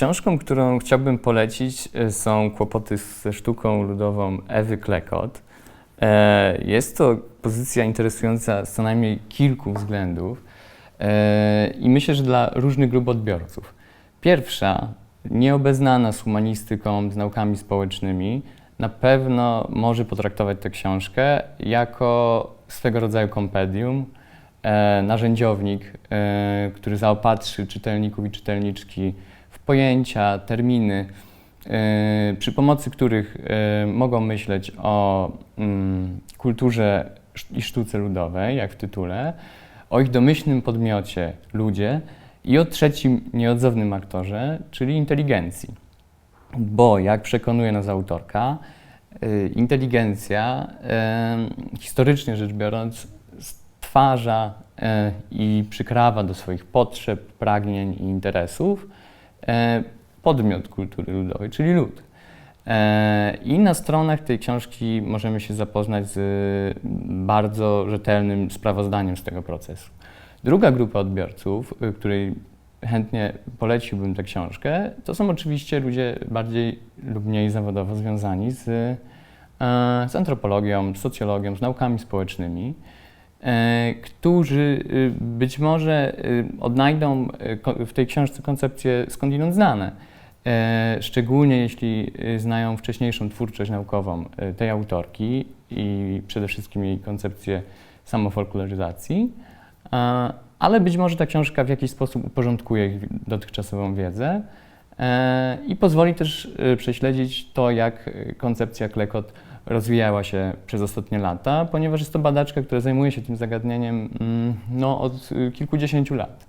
Książką, którą chciałbym polecić, e, są Kłopoty ze sztuką ludową Ewy Klekot. E, Jest to pozycja interesująca z co najmniej kilku względów e, i myślę, że dla różnych grup odbiorców. Pierwsza, nieobeznana z humanistyką, z naukami społecznymi, na pewno może potraktować tę książkę jako swego rodzaju kompedium, narzędziownik, który zaopatrzy czytelników i czytelniczki pojęcia, terminy, e, przy pomocy których e, mogą myśleć o mm, kulturze i sztuce ludowej, jak w tytule, o ich domyślnym podmiocie ludzie i o trzecim nieodzownym aktorze, czyli inteligencji. Bo jak przekonuje nas autorka, y, inteligencja, y, historycznie rzecz biorąc, stwarza y, i przykrawa do swoich potrzeb, pragnień i interesów y, podmiot kultury ludowej, czyli lud. E, I na stronach tej książki możemy się zapoznać z bardzo rzetelnym sprawozdaniem z tego procesu. Druga grupa odbiorców, y, której chętnie poleciłbym tę książkę, to są oczywiście ludzie bardziej lub mniej zawodowo związani z, e, z antropologią, socjologią, z naukami społecznymi, e, którzy y, być może y, odnajdą y, w tej książce koncepcje skądinąd znane. E, Szczególnie jeśli znają wcześniejszą twórczość naukową tej autorki i przede wszystkim jej koncepcję samofolkloryzacji, E, ale być może ta książka w jakiś sposób uporządkuje ich dotychczasową wiedzę e, i pozwoli też e, prześledzić to, jak e, koncepcja Klekot rozwijała się przez ostatnie lata, ponieważ jest to badaczka, która zajmuje się tym zagadnieniem mm, no, od y, kilkudziesięciu lat.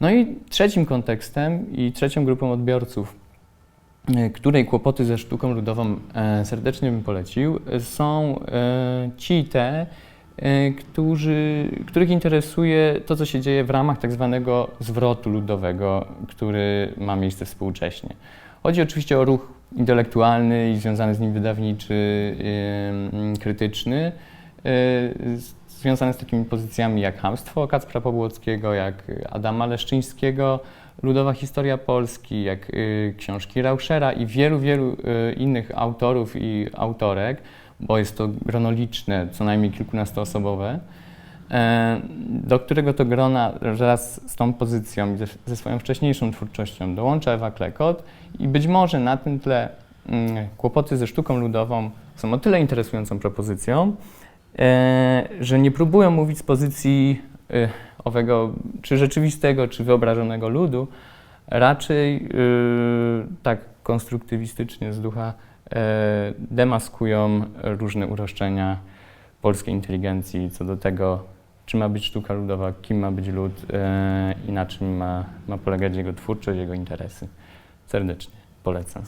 No i trzecim kontekstem i trzecią grupą odbiorców, e, której kłopoty ze sztuką ludową e, serdecznie bym polecił, są e, ci te, e, którzy, których interesuje to, co się dzieje w ramach tak zwanego zwrotu ludowego, który ma miejsce współcześnie. Chodzi oczywiście o ruch intelektualny i związany z nim wydawniczy, krytyczny, e, związany z takimi pozycjami jak Hamstwo Kacpra Pobłockiego, jak Adama Leszczyńskiego, Ludowa Historia Polski, jak y, książki Rauschera i wielu, wielu y, innych autorów i autorek, bo jest to grono liczne, co najmniej kilkunastoosobowe, do którego to grona wraz z tą pozycją ze, swoją wcześniejszą twórczością dołącza Ewa Klekot i być może na tym tle mm, kłopoty ze sztuką ludową są o tyle interesującą propozycją, e, że nie próbują mówić z pozycji e, owego czy rzeczywistego, czy wyobrażonego ludu, raczej e, tak konstruktywistycznie z ducha e, demaskują różne uroszczenia polskiej inteligencji co do tego, czym ma być sztuka ludowa, kim ma być lud e, i na czym ma, ma polegać jego twórczość, jego interesy. Serdecznie polecam.